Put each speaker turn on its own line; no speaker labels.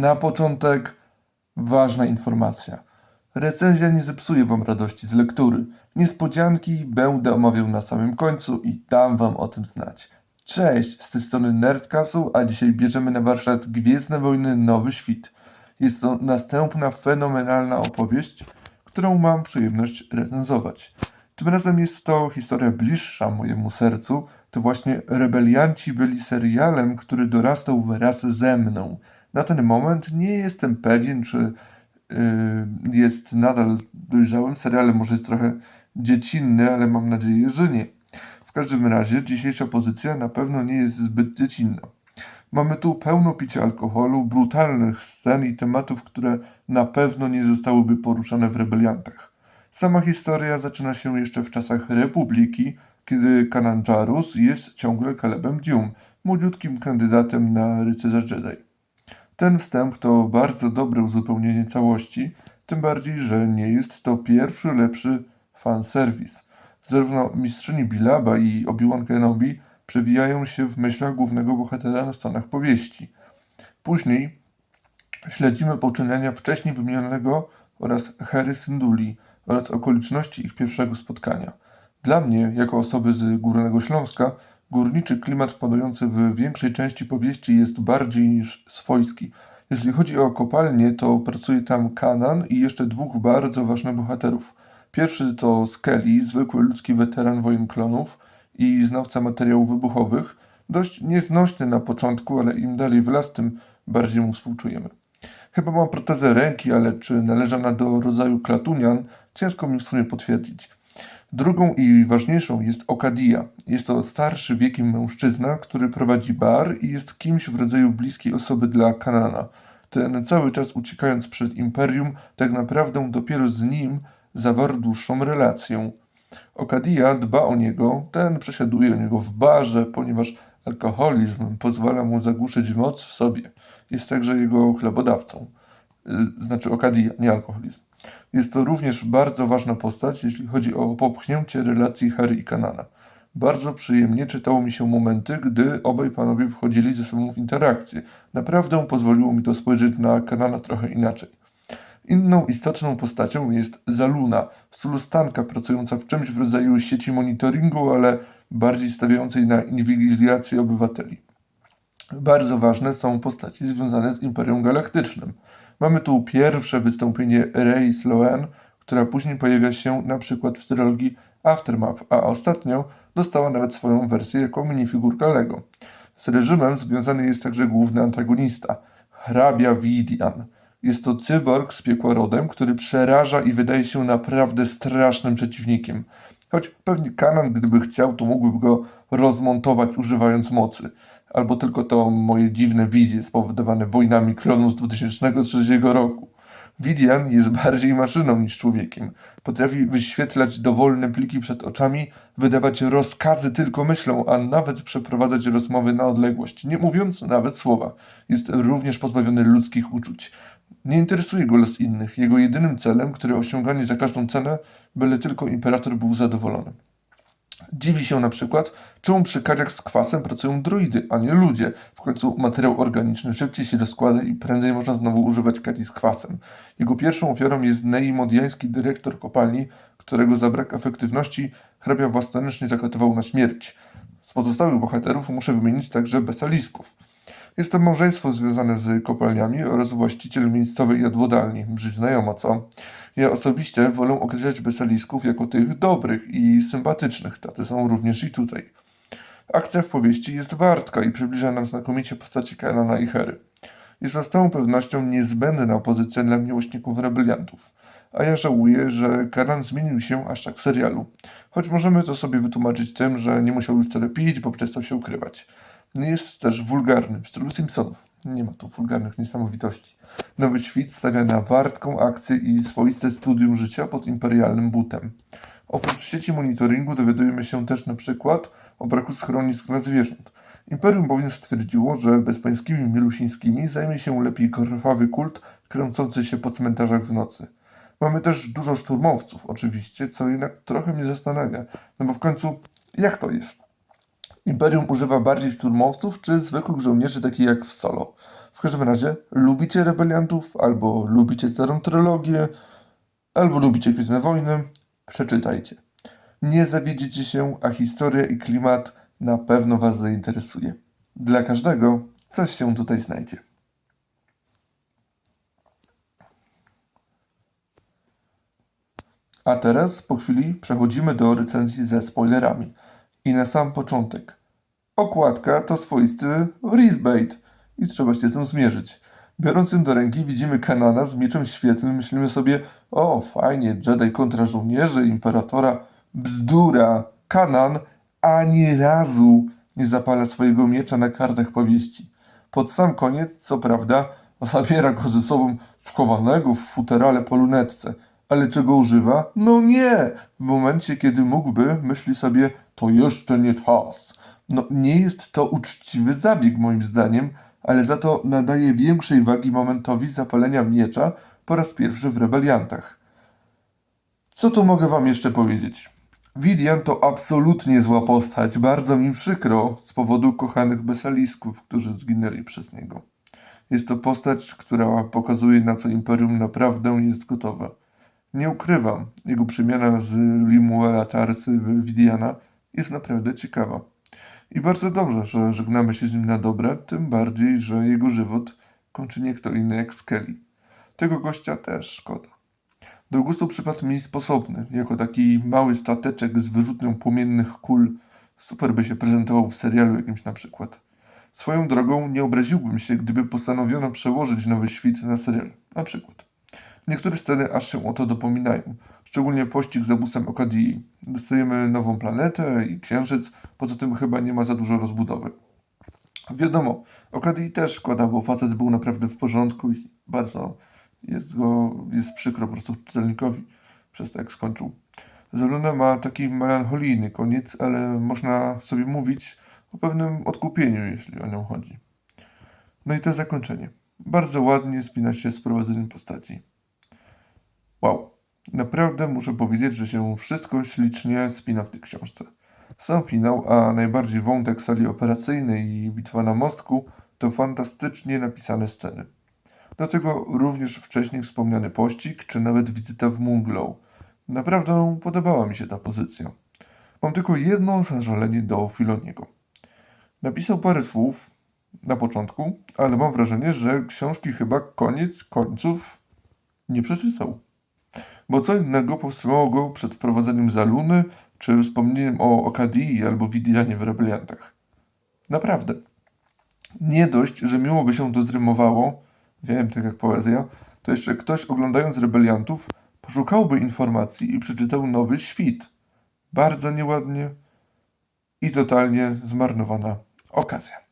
Na początek ważna informacja. Recenzja nie zepsuje Wam radości z lektury. Niespodzianki będę omawiał na samym końcu i dam Wam o tym znać. Cześć, z tej strony Nerdcastu, a dzisiaj bierzemy na warsztat Gwiezdne Wojny Nowy Świt. Jest to następna fenomenalna opowieść, którą mam przyjemność recenzować. Tym razem jest to historia bliższa mojemu sercu. To właśnie Rebelianci byli serialem, który dorastał wraz ze mną. Na ten moment nie jestem pewien, czy yy, jest nadal dojrzałym serialem, może jest trochę dziecinny, ale mam nadzieję, że nie. W każdym razie dzisiejsza pozycja na pewno nie jest zbyt dziecinna. Mamy tu pełno picia alkoholu, brutalnych scen i tematów, które na pewno nie zostałyby poruszane w rebeliantach. Sama historia zaczyna się jeszcze w czasach Republiki, kiedy Kanan Jarrus jest ciągle Calebem Dune, młodziutkim kandydatem na rycerza Jedi. Ten wstęp to bardzo dobre uzupełnienie całości, tym bardziej, że nie jest to pierwszy lepszy fanserwis. Zarówno mistrzyni Bilaba i Obi-Wan Kenobi przewijają się w myślach głównego bohatera na stronach powieści. Później śledzimy poczynania wcześniej wymienionego oraz Harry Synduli oraz okoliczności ich pierwszego spotkania. Dla mnie, jako osoby z Górnego Śląska, górniczy klimat panujący w większej części powieści jest bardziej niż swojski. Jeśli chodzi o kopalnię, to pracuje tam Kanan i jeszcze dwóch bardzo ważnych bohaterów. Pierwszy to Skelly, zwykły ludzki weteran wojen klonów i znawca materiałów wybuchowych. Dość nieznośny na początku, ale im dalej w las, tym bardziej mu współczujemy. Chyba ma protezę ręki, ale czy należy ona do rodzaju klatunian, ciężko mi w sumie potwierdzić. Drugą i ważniejszą jest Okadia. Jest to starszy wiekiem mężczyzna, który prowadzi bar i jest kimś w rodzaju bliskiej osoby dla Kanana. Ten cały czas uciekając przed Imperium, tak naprawdę dopiero z nim zawarł dłuższą relację. Okadia dba o niego, ten przesiaduje o niego w barze, ponieważ alkoholizm pozwala mu zagłuszyć moc w sobie. Jest także jego chlebodawcą. Y, Znaczy Okadia, nie alkoholizm. Jest to również bardzo ważna postać, jeśli chodzi o popchnięcie relacji Harry i Kanana. Bardzo przyjemnie czytało mi się momenty, gdy obaj panowie wchodzili ze sobą w interakcję. Naprawdę pozwoliło mi to spojrzeć na Kanana trochę inaczej. Inną istotną postacią jest Zaluna, sulustanka pracująca w czymś w rodzaju sieci monitoringu, ale bardziej stawiającej na inwigilację obywateli. Bardzo ważne są postaci związane z Imperium Galaktycznym. Mamy tu pierwsze wystąpienie Rey Sloan, która później pojawia się na przykład w trylogii Aftermath, a ostatnio dostała nawet swoją wersję jako minifigurka Lego. Z reżimem związany jest także główny antagonista, hrabia Vidian. Jest to cyborg z piekła rodem, który przeraża i wydaje się naprawdę strasznym przeciwnikiem. Choć pewnie Kanan, gdyby chciał, to mógłby go rozmontować używając mocy. Albo tylko to moje dziwne wizje spowodowane wojnami klonów z 2003 roku. Vidian jest bardziej maszyną niż człowiekiem. Potrafi wyświetlać dowolne pliki przed oczami, wydawać rozkazy tylko myślą, a nawet przeprowadzać rozmowy na odległość, nie mówiąc nawet słowa. Jest również pozbawiony ludzkich uczuć. Nie interesuje go los innych. Jego jedynym celem, który osiąganie za każdą cenę, byle tylko imperator był zadowolony. Dziwi się na przykład, czemu przy kadziach z kwasem pracują droidy, a nie ludzie. W końcu materiał organiczny szybciej się rozkłada i prędzej można znowu używać kadzi z kwasem. Jego pierwszą ofiarą jest neimodiański dyrektor kopalni, którego za brak efektywności hrabia własnoręcznie zakatował na śmierć. Z pozostałych bohaterów muszę wymienić także besalisków. Jest to małżeństwo związane z kopalniami oraz właściciel miejscowej jadłodalni. Brzydź znajomo, co? Ja osobiście wolę określać besalisków jako tych dobrych i sympatycznych. Tacy są również i tutaj. Akcja w powieści jest wartka i przybliża nam znakomicie postaci Kanana i Hery. Jest to z całą pewnością niezbędna pozycja dla miłośników rebeliantów. A ja żałuję, że Kanan zmienił się aż tak w serialu. Choć możemy to sobie wytłumaczyć tym, że nie musiał już tyle pić, bo przestał się ukrywać. Nie jest też wulgarny w stylu Simpsonów. Nie ma tu wulgarnych niesamowitości. Nowy Świt stawia na wartką akcję i swoiste studium życia pod imperialnym butem. Oprócz sieci monitoringu dowiadujemy się też na przykład o braku schronisk dla zwierząt. Imperium bowiem stwierdziło, że bezpańskimi milusińskimi zajmie się lepiej krwawy kult kręcący się po cmentarzach w nocy. Mamy też dużo szturmowców, oczywiście, co jednak trochę mnie zastanawia, no bo w końcu jak to jest? Imperium używa bardziej szturmowców czy zwykłych żołnierzy takich jak w solo? W każdym razie, lubicie rebeliantów, albo lubicie starą trylogię, albo lubicie Gwiezdne Wojny? Przeczytajcie. Nie zawiedziecie się, a historia i klimat na pewno Was zainteresuje. Dla każdego coś się tutaj znajdzie. A teraz, po chwili, przechodzimy do recenzji ze spoilerami. I na sam początek. Okładka to swoisty Rizbait i trzeba się z tym zmierzyć. Biorąc ją do ręki, widzimy Kanana z mieczem świetlnym. Myślimy sobie, o fajnie, Jedi kontra żołnierze Imperatora. Bzdura! Kanan ani razu nie zapala swojego miecza na kartach powieści. Pod sam koniec, co prawda, zabiera go ze sobą schowanego w futerale po lunetce. Ale czego używa? No nie! W momencie, kiedy mógłby, myśli sobie, to jeszcze nie czas. No, nie jest to uczciwy zabieg, moim zdaniem, ale za to nadaje większej wagi momentowi zapalenia miecza po raz pierwszy w rebeliantach. Co tu mogę wam jeszcze powiedzieć? Widian to absolutnie zła postać, bardzo mi przykro z powodu kochanych besalisków, którzy zginęli przez niego. Jest to postać, która pokazuje na co Imperium naprawdę jest gotowe. Nie ukrywam, jego przemiana z Limuela Tarsy w Widiana jest naprawdę ciekawa. I bardzo dobrze, że żegnamy się z nim na dobre, tym bardziej, że jego żywot kończy nie kto inny jak Skelly. Tego gościa też szkoda. Do gustu przypadł mi sposobny, jako taki mały stateczek z wyrzutnią płomiennych kul. Super by się prezentował w serialu jakimś na przykład. Swoją drogą nie obraziłbym się, gdyby postanowiono przełożyć nowy świt na serial, na przykład. Niektóre sceny aż się o to dopominają, szczególnie pościg za busem Okadii. Dostajemy nową planetę i księżyc, poza tym chyba nie ma za dużo rozbudowy. Wiadomo, Okadii też szkoda, bo facet był naprawdę w porządku i bardzo jest go, jest przykro po prostu czytelnikowi przez to, jak skończył. Zeluna ma taki melancholijny koniec, ale można sobie mówić o pewnym odkupieniu, jeśli o nią chodzi. No i to zakończenie. Bardzo ładnie spina się z prowadzeniem postaci. Wow, naprawdę muszę powiedzieć, że się wszystko ślicznie spina w tej książce. Sam finał, a najbardziej wątek sali operacyjnej i bitwa na mostku to fantastycznie napisane sceny. Do tego również wcześniej wspomniany pościg, czy nawet wizyta w Moonglow. Naprawdę podobała mi się ta pozycja. Mam tylko jedno zażalenie do Filoniego. Napisał parę słów na początku, ale mam wrażenie, że książki chyba koniec końców nie przeczytał. Bo co innego powstrzymało go przed wprowadzeniem Zaluny, czy wspomnieniem o Okadii albo Widianie w Rebeliantach. Naprawdę. Nie dość, że miło się to zrymowało, wiem, tak jak poezja, to jeszcze ktoś oglądając Rebeliantów poszukałby informacji i przeczytał Nowy Świt. Bardzo nieładnie i totalnie zmarnowana okazja.